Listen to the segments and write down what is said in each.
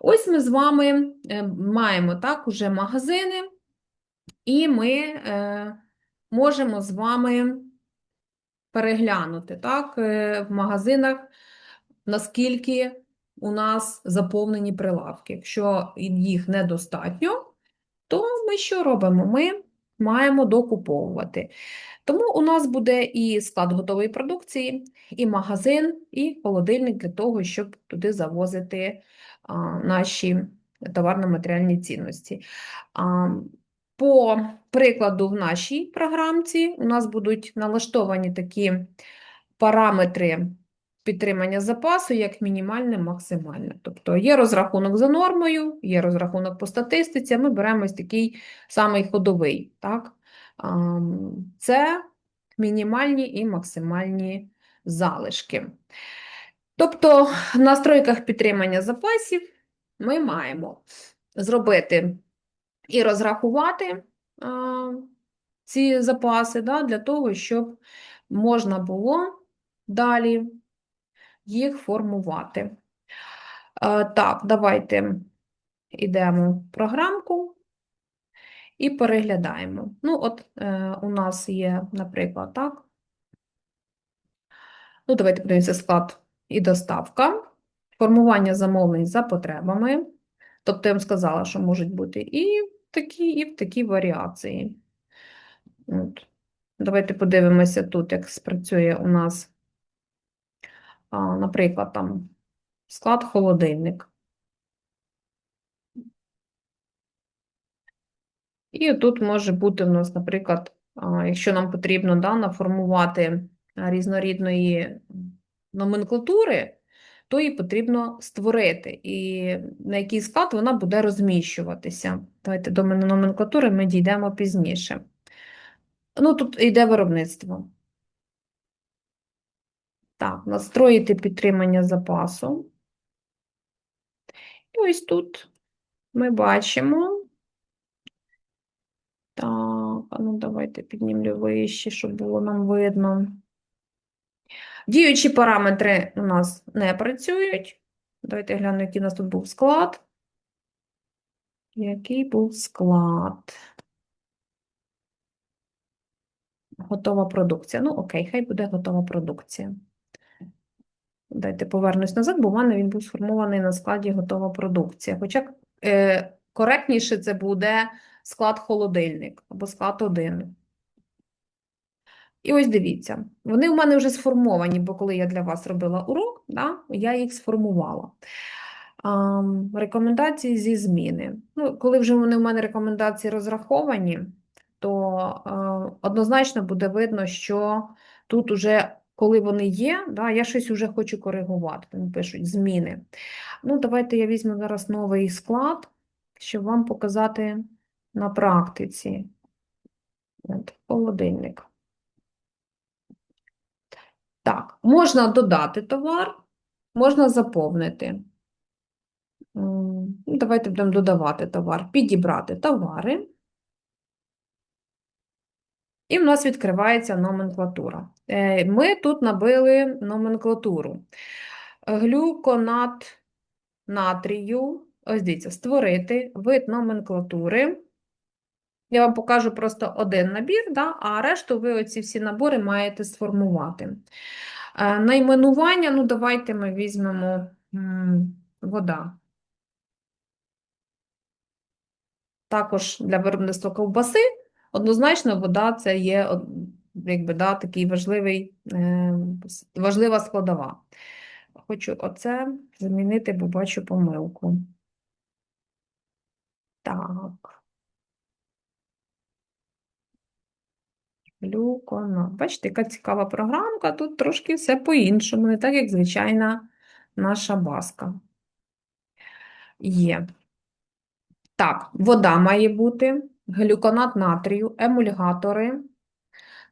Ось ми з вами е, маємо так уже магазини, і ми е, можемо з вами переглянути так, е, в магазинах, наскільки у нас заповнені прилавки. Якщо їх недостатньо, то ми що робимо? Ми маємо докуповувати. Тому у нас буде і склад готової продукції, і магазин, і холодильник для того, щоб туди завозити а, наші товарно-матеріальні цінності. А, по прикладу, в нашій програмці у нас будуть налаштовані такі параметри підтримання запасу як мінімальне, максимальне. Тобто є розрахунок за нормою, є розрахунок по статистиці, ми беремо ось такий самий ходовий. Так? Це мінімальні і максимальні залишки. Тобто в настройках підтримання запасів ми маємо зробити і розрахувати ці запаси да, для того, щоб можна було далі їх формувати. Так, давайте йдемо в програмку і переглядаємо. Ну, от е, у нас є, наприклад, так. Ну, давайте подивимося склад і доставка, формування замовлень за потребами. Тобто, я вам сказала, що можуть бути і такі, і в такі варіації. От. Давайте подивимося тут, як спрацює у нас, наприклад, там склад холодильник. І тут може бути у нас, наприклад, якщо нам потрібно да, наформувати різнорідної номенклатури, то її потрібно створити. І на який склад вона буде розміщуватися. Давайте до номенклатури ми дійдемо пізніше. Ну, тут йде виробництво. Так, настроїти підтримання запасу. І ось тут ми бачимо. Так, а ну давайте піднімлю вище, щоб було нам видно. Діючі параметри у нас не працюють. Давайте глянемо, який у нас тут був склад. Який був склад? Готова продукція. Ну, окей, хай буде готова продукція. Дайте повернусь назад, бо в мене він був сформований на складі готова продукція. Хоча е, коректніше це буде склад холодильник або склад 1. І ось дивіться, вони в мене вже сформовані, бо коли я для вас робила урок, да, я їх сформувала. А, рекомендації зі зміни. Ну, коли вже вони в мене рекомендації розраховані, то е, однозначно буде видно, що тут уже, коли вони є, да, я щось вже хочу коригувати. Вони пишуть зміни. Ну, давайте я візьму зараз новий склад, щоб вам показати на практиці. От, холодильник. Так, можна додати товар, можна заповнити. Ну, Давайте будемо додавати товар, підібрати товари. І в нас відкривається номенклатура. Е, Ми тут набили номенклатуру. Глюконат натрію. Ось дивіться, створити вид номенклатури. Я вам покажу просто один набір, да, а решту ви оці всі набори маєте сформувати. Е, Найменування, ну давайте ми візьмемо вода. Також для виробництва ковбаси однозначно вода це є якби, да, такий важливий, е, важлива складова. Хочу оце замінити, бо бачу помилку. Так. Глюконат. Бачите, яка цікава програмка, тут трошки все по-іншому, не так, як звичайна наша баска. Є. Так, вода має бути, глюконат натрію, емульгатори,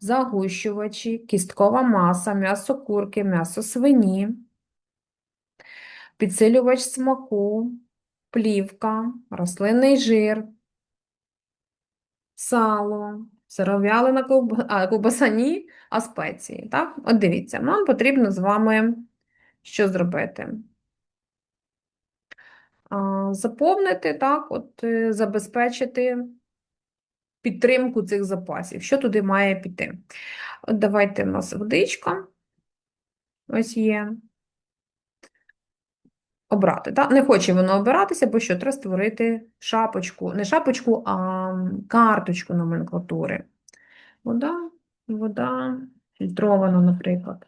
загущувачі, кісткова маса, м'ясо курки, м'ясо свині, підсилювач смаку, плівка, рослинний жир, сало, сиров'ялина ковбаса ні, а спеції. Так? От дивіться, нам потрібно з вами що зробити? заповнити, так, от, е, забезпечити підтримку цих запасів. Що туди має піти? От давайте в нас водичка. Ось є. Обрати. Так? Не хоче воно обиратися, бо що треба створити шапочку, не шапочку, а карточку номенклатури. Вода, вода, фільтрована, наприклад.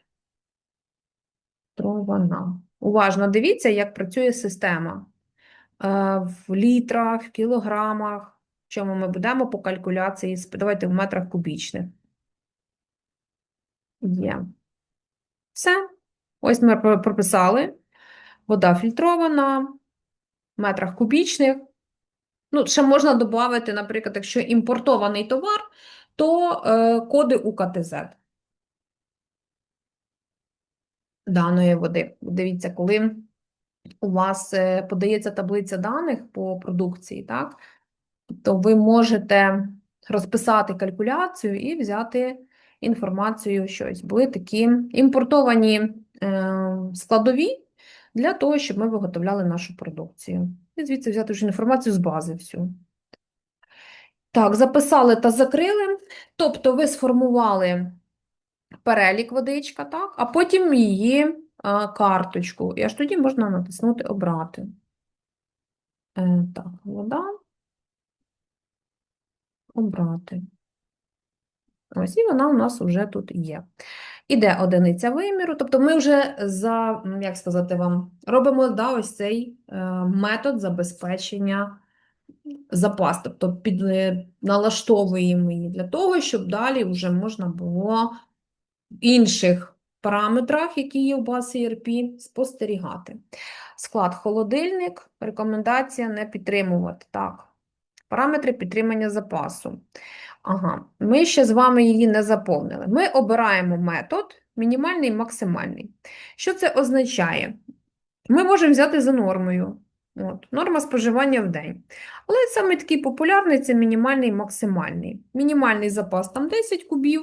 Фільтрована. Уважно дивіться, як працює система. Е, В літрах, в кілограмах, чому ми будемо по калькуляції, давайте в метрах кубічних. Є. Все. Ось ми прописали. Вода фільтрована, в метрах кубічних. Ну, ще можна додати, наприклад, якщо імпортований товар, то е, коди УКТЗ даної води. Дивіться, коли у вас е, подається таблиця даних по продукції, так, то ви можете розписати калькуляцію і взяти інформацію щось. Були такі імпортовані е, складові для того, щоб ми виготовляли нашу продукцію. І звідси взяти вже інформацію з бази всю. Так, записали та закрили. Тобто ви сформували перелік водичка, так, а потім її карточку. І аж тоді можна натиснути Обрати. Е, так, вода. Обрати. Ось, і вона у нас вже тут є. Іде одиниця виміру, тобто ми вже за, як сказати вам, робимо да, ось цей е, метод забезпечення запас, тобто під, е, налаштовуємо її для того, щоб далі вже можна було в інших параметрах, які є у базі ERP, спостерігати. Склад холодильник, рекомендація не підтримувати. Так, параметри підтримання запасу. Ага, ми ще з вами її не заповнили. Ми обираємо метод мінімальний і максимальний. Що це означає? Ми можемо взяти за нормою. От, норма споживання в день. Але саме такий популярний це мінімальний і максимальний. Мінімальний запас там 10 кубів,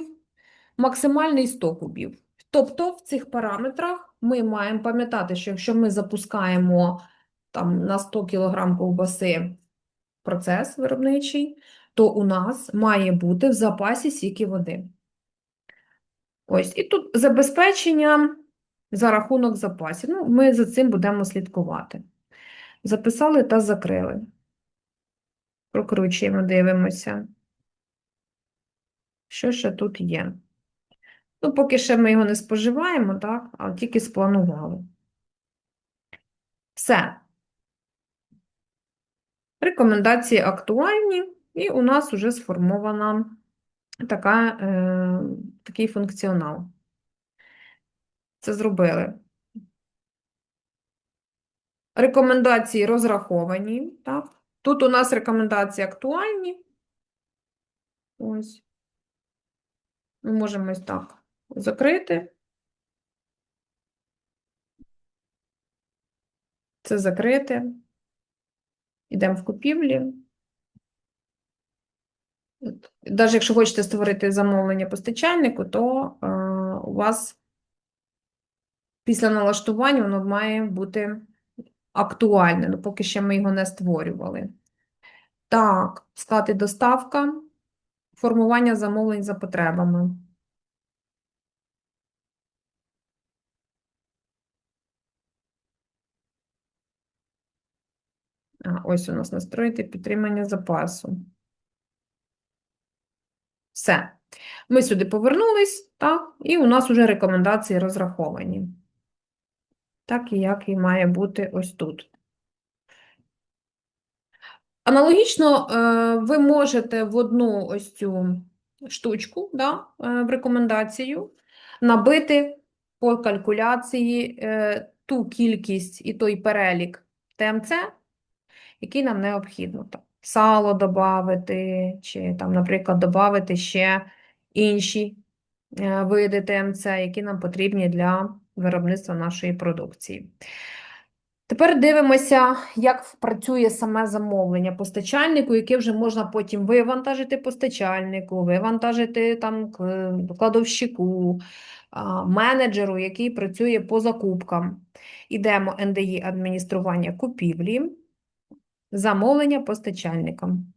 максимальний 100 кубів. Тобто в цих параметрах ми маємо пам'ятати, що якщо ми запускаємо там, на 100 кг ковбаси процес виробничий, то у нас має бути в запасі стільки води. Ось, і тут забезпечення за рахунок запасів. Ну, ми за цим будемо слідкувати. Записали та закрили. Прокручуємо, дивимося. Що ще тут є? Ну, поки ще ми його не споживаємо, так, а тільки спланували. Все. Рекомендації актуальні, і у нас вже сформована така, е, такий функціонал. Це зробили. Рекомендації розраховані, так? Тут у нас рекомендації актуальні. Ось. Ми можемо ось так закрити. Це закрити. Йдемо в купівлі. Навіть якщо хочете створити замовлення постачальнику, то е, у вас після налаштування воно має бути актуальне, ну, поки ще ми його не створювали. Так, стати доставка, формування замовлень за потребами. А, ось у нас настроїти підтримання запасу. Все. Ми сюди повернулись, так, і у нас вже рекомендації розраховані. Так і як і має бути ось тут. Аналогічно, е, ви можете в одну ось цю штучку, да, е, в рекомендацію набити по калькуляції е, ту кількість і той перелік ТМЦ, який нам необхідно. Там, сало додати, чи, там, наприклад, додати ще інші е, види ТМЦ, які нам потрібні для виробництва нашої продукції. Тепер дивимося, як працює саме замовлення постачальнику, яке вже можна потім вивантажити постачальнику, вивантажити там кладовщику, менеджеру, який працює по закупкам. Ідемо НДІ адміністрування купівлі. Замовлення постачальникам.